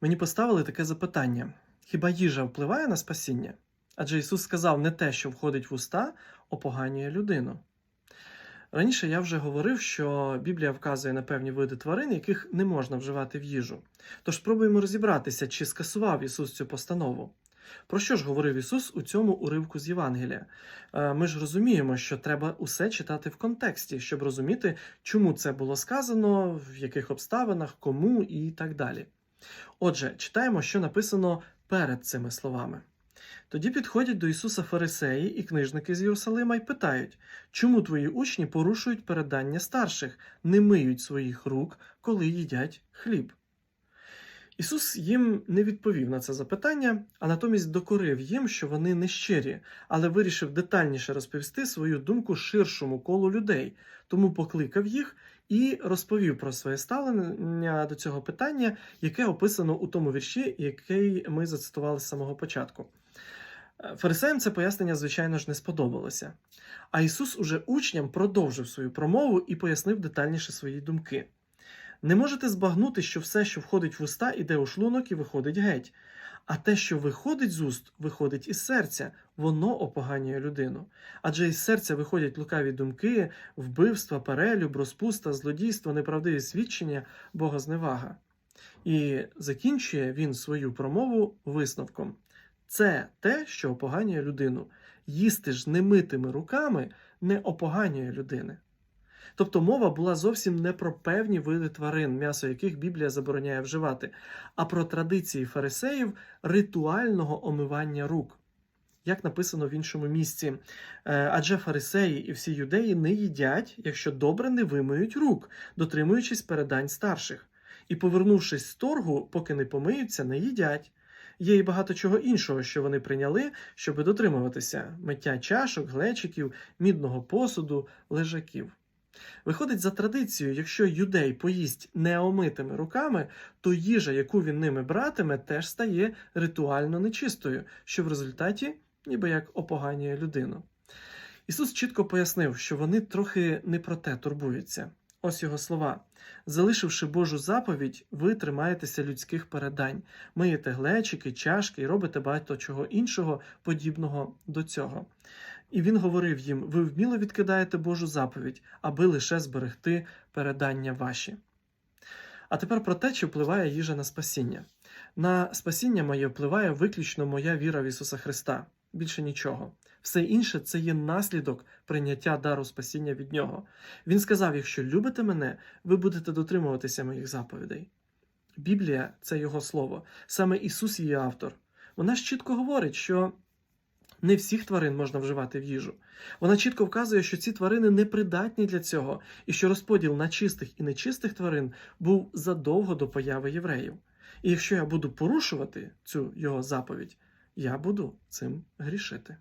Мені поставили таке запитання: хіба їжа впливає на спасіння? Адже Ісус сказав, не те, що входить в уста, опоганює людину. Раніше я вже говорив, що Біблія вказує на певні види тварин, яких не можна вживати в їжу. Тож спробуємо розібратися, чи скасував Ісус цю постанову. Про що ж говорив Ісус у цьому уривку з Євангелія? Е, Ми ж розуміємо, що треба усе читати в контексті, щоб розуміти, чому це було сказано, в яких обставинах, кому і так далі. Отже, читаємо, що написано перед цими словами. Тоді підходять до Ісуса фарисеї і книжники з Єрусалима і питають, чому твої учні порушують передання старших, не миють своїх рук, коли їдять хліб. Ісус їм не відповів на це запитання, а натомість докорив їм, що вони нещирі, але вирішив детальніше розповісти свою думку ширшому колу людей, тому покликав їх і розповів про своє ставлення до цього питання, яке описано у тому вірші, який ми зацитували з самого початку. Е, Фарисеям це пояснення, звичайно ж, не сподобалося. А Ісус уже учням продовжив свою промову і пояснив детальніше свої думки. Не можете збагнути, що все, що входить в уста, іде у шлунок і виходить геть. А те, що виходить з уст, виходить із серця, воно опоганює людину. Адже із серця виходять лукаві думки, вбивства, перелюб, розпуста, злодійство, неправдиві свідчення, богозневага. І закінчує він свою промову висновком. Це те, що опоганює людину. Їсти ж немитими руками не опоганює людини. Тобто мова була зовсім не про певні види тварин, м'ясо яких Біблія забороняє вживати, а про традиції фарисеїв ритуального омивання рук. Як написано в іншому місці, Е, адже фарисеї і всі юдеї не їдять, якщо добре не вимиють рук, дотримуючись передань старших. І, повернувшись з торгу, поки не помиються, не їдять. Є і багато чого іншого, що вони прийняли, щоби дотримуватися миття чашок, глечиків, мідного посуду, лежаків. Виходить за традицією, якщо юдей поїсть неомитими руками, то їжа, яку він ними братиме, теж стає ритуально нечистою, що в результаті ніби як опоганює людину. Ісус чітко пояснив, що вони трохи не про те турбуються. Ось його слова. Залишивши Божу заповідь, ви тримаєтеся людських передань, миєте глечики, чашки і робите багато чого іншого, подібного до цього. І він говорив їм: ви вміло відкидаєте Божу заповідь, аби лише зберегти передання ваші. А тепер про те, чи впливає їжа на спасіння. На спасіння моє впливає виключно моя віра в Ісуса Христа. Більше нічого. Все інше це є наслідок прийняття дару спасіння від Нього. Він сказав: якщо любите мене, ви будете дотримуватися моїх заповідей. Біблія це Його слово. Саме Ісус її автор. Вона ж чітко говорить, що не всіх тварин можна вживати в їжу. Вона чітко вказує, що ці тварини непридатні для цього, і що розподіл на чистих і нечистих тварин був задовго до появи євреїв. І якщо я буду порушувати цю його заповідь, я буду цим грішити.